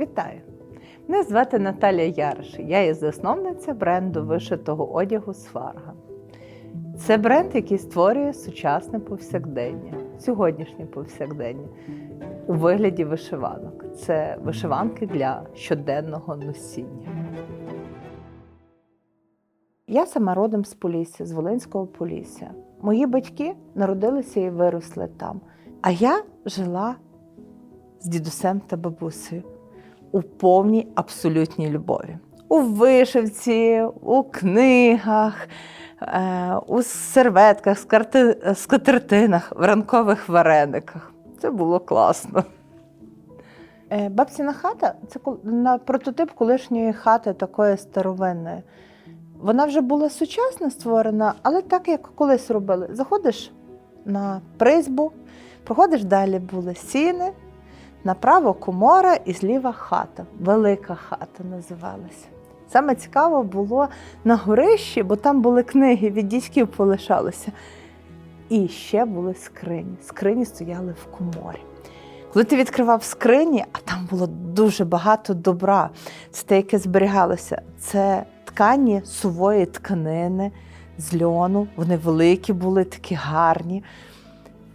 Вітаю! Мене звати Наталія Яриш. Я є засновниця бренду вишитого одягу Сварга. Це бренд, який створює сучасне повсякдення, сьогоднішнє повсякдення у вигляді вишиванок. Це вишиванки для щоденного носіння. Я сама родом з Полісся, з Волинського Полісся. Мої батьки народилися і виросли там. А я жила з дідусем та бабусею у повній абсолютній любові. У вишивці, у книгах, е, у серветках, скатертинах, в ранкових варениках. Це було класно. Е, Бабціна хата це на прототип колишньої хати такої старовинної. Вона вже була сучасно створена, але так, як колись робили. Заходиш на призбу, проходиш далі були сіни, направо комора і зліва хата. Велика хата називалася. Саме цікаво було на горищі, бо там були книги, від дідьків полишалося. І ще були скрині. Скрині стояли в коморі. Коли ти відкривав скрині, а там було дуже багато добра, це те, яке зберігалося. Це ткані сувої тканини з льону. Вони великі були, такі гарні.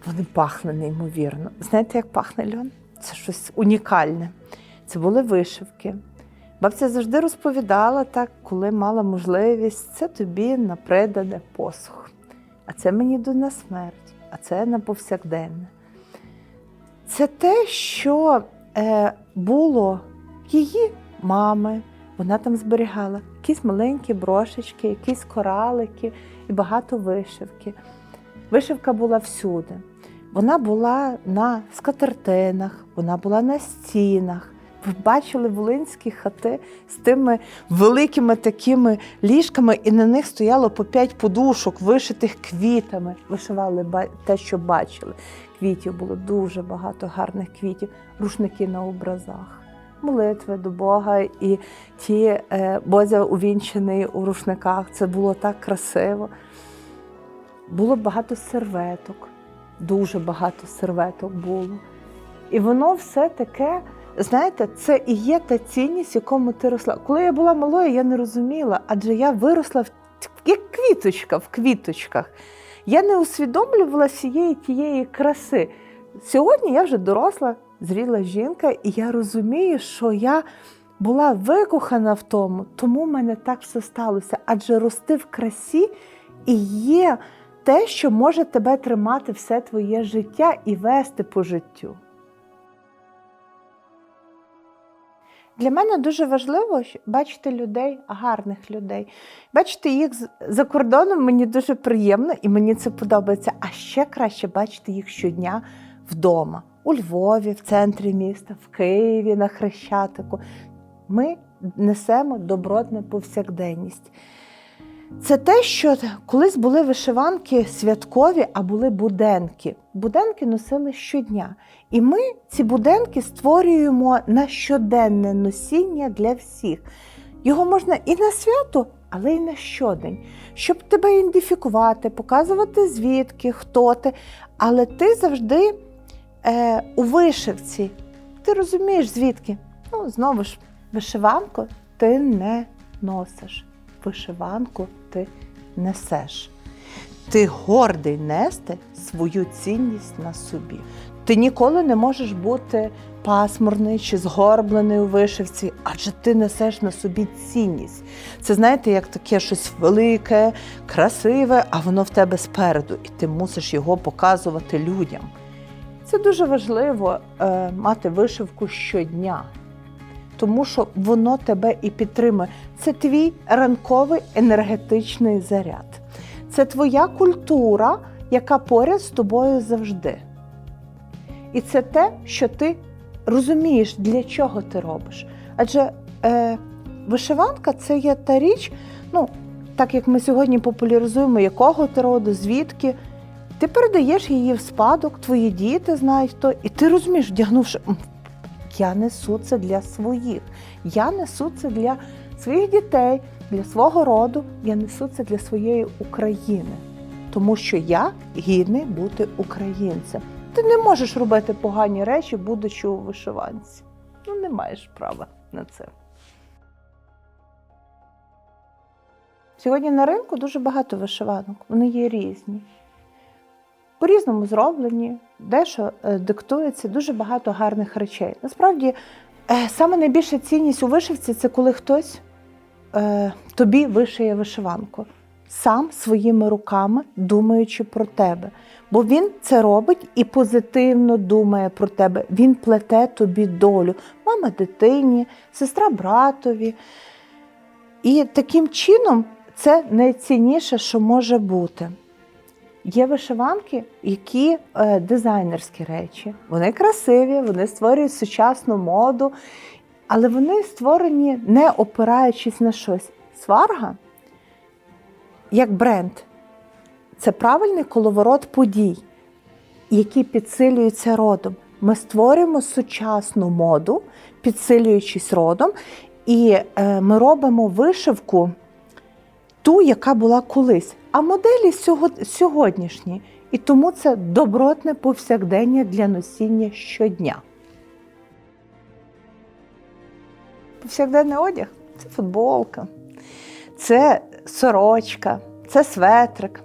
Вони пахли неймовірно. Знаєте, як пахне льон? Це щось унікальне. Це були вишивки. Бабця завжди розповідала так, коли мала можливість, це тобі на придане посух. А це мені до на смерть, а це на повсякденне. Це те, що е, було її мами, вона там зберігала якісь маленькі брошечки, якісь коралики і багато вишивки. Вишивка була всюди. Вона була на скатертинах, вона була на стінах. Ви бачили волинські хати з тими великими такими ліжками, і на них стояло по п'ять подушок, вишитих квітами. Вишивали те, що бачили. Квітів було дуже багато гарних квітів, рушники на образах, молитви до Бога і ті е, Бозя увінчений у рушниках. Це було так красиво. Було багато серветок, дуже багато серветок було. І воно все таке, знаєте, це і є та цінність, якому ти росла. Коли я була малою, я не розуміла, адже я виросла в як квіточка в квіточках. Я не усвідомлювала всієї тієї краси. Сьогодні я вже доросла, зріла жінка, і я розумію, що я була викохана в тому, тому в мене так все сталося. Адже рости в красі і є те, що може тебе тримати все твоє життя і вести по життю. Для мене дуже важливо бачити людей, гарних людей. Бачити їх за кордоном мені дуже приємно і мені це подобається. А ще краще бачити їх щодня вдома, у Львові, в центрі міста, в Києві, на Хрещатику. Ми несемо добротну повсякденність. Це те, що колись були вишиванки святкові, а були буденки. Буденки носили щодня. І ми ці буденки створюємо на щоденне носіння для всіх. Його можна і на свято, але й на щодень, щоб тебе ідентифікувати, показувати звідки, хто ти. Але ти завжди е, у вишивці. Ти розумієш, звідки? Ну, знову ж, вишиванку ти не носиш. Вишиванку ти несеш. Ти гордий нести свою цінність на собі. Ти ніколи не можеш бути пасмурний чи згорблений у вишивці, адже ти несеш на собі цінність. Це знаєте, як таке щось велике, красиве, а воно в тебе спереду, і ти мусиш його показувати людям. Це дуже важливо е, мати вишивку щодня, тому що воно тебе і підтримує. Це твій ранковий енергетичний заряд. Це твоя культура, яка поряд з тобою завжди. І це те, що ти розумієш, для чого ти робиш. Адже е, вишиванка це є та річ, ну, так як ми сьогодні популяризуємо, якого ти роду, звідки. Ти передаєш її в спадок, твої діти знають хто, і ти розумієш, вдягнувши, «М, я несу це для своїх, я несу це для своїх дітей, для свого роду, я несу це для своєї України. Тому що я гідний бути українцем. Ти не можеш робити погані речі, будучи у вишиванці. Ну, не маєш права на це. Сьогодні на ринку дуже багато вишиванок. Вони є різні. По-різному зроблені, дещо е, диктується дуже багато гарних речей. Насправді, е, саме найбільша цінність у вишивці це коли хтось е, тобі вишиє вишиванку, сам своїми руками думаючи про тебе. Бо він це робить і позитивно думає про тебе. Він плете тобі долю, мама дитині, сестра братові. І таким чином це найцінніше, що може бути. Є вишиванки, які е, дизайнерські речі. Вони красиві, вони створюють сучасну моду, але вони створені не опираючись на щось. Сварга як бренд це правильний коловорот подій, які підсилюються родом. Ми створюємо сучасну моду, підсилюючись родом, і е, ми робимо вишивку ту, яка була колись, а моделі сьогоднішні. І тому це добротне повсякдення для носіння щодня. Повсякденний одяг це футболка, це сорочка, це светрик.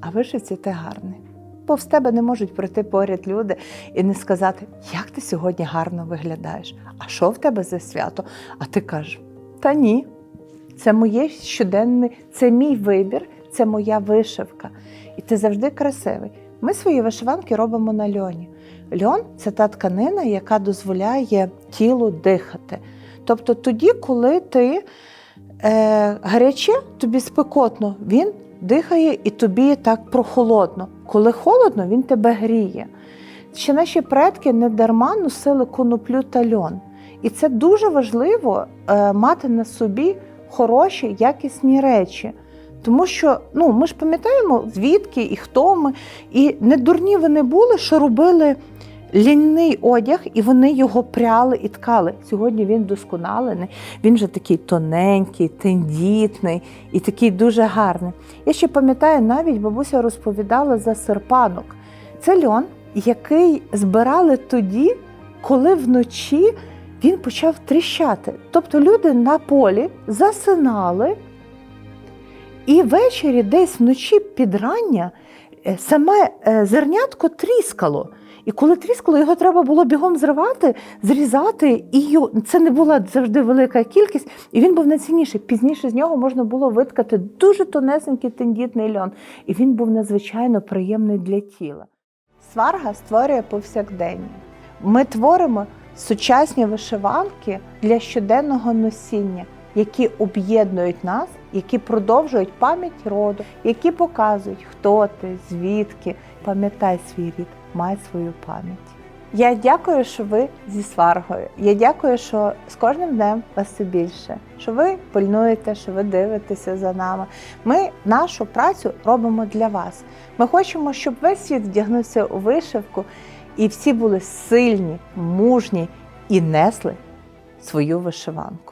А вишивці ти гарний. Повз тебе не можуть пройти поряд люди і не сказати, як ти сьогодні гарно виглядаєш, а що в тебе за свято? А ти кажеш, та ні, це моє щоденне, це мій вибір, це моя вишивка. І ти завжди красивий. Ми свої вишиванки робимо на льоні. Льон це та тканина, яка дозволяє тілу дихати. Тобто тоді, коли ти е, гаряче, тобі спекотно, він дихає і тобі так прохолодно. Коли холодно, він тебе гріє. Ще наші предки не дарма носили коноплю та льон. І це дуже важливо е, мати на собі хороші, якісні речі. Тому що ну, ми ж пам'ятаємо, звідки і хто ми. І не дурні вони були, що робили лінний одяг, і вони його пряли і ткали. Сьогодні він досконалений, він вже такий тоненький, тендітний і такий дуже гарний. Я ще пам'ятаю, навіть бабуся розповідала за серпанок. Це льон, який збирали тоді, коли вночі він почав тріщати. Тобто люди на полі засинали, і ввечері, десь вночі підрання, е, саме е, зернятко тріскало. І коли тріскало, його треба було бігом зривати, зрізати, і це не була завжди велика кількість, і він був найцінніший. Пізніше з нього можна було виткати дуже тонесенький тендітний льон, і він був надзвичайно приємний для тіла. Сварга створює повсякдення. Ми творимо сучасні вишиванки для щоденного носіння, які об'єднують нас, які продовжують пам'ять роду, які показують, хто ти, звідки. Пам'ятай свій рід, май свою пам'ять. Я дякую, що ви зі сваргою. Я дякую, що з кожним днем вас все більше, що ви пильнуєте, що ви дивитеся за нами. Ми нашу працю робимо для вас. Ми хочемо, щоб весь світ вдягнувся у вишивку, і всі були сильні, мужні і несли свою вишиванку.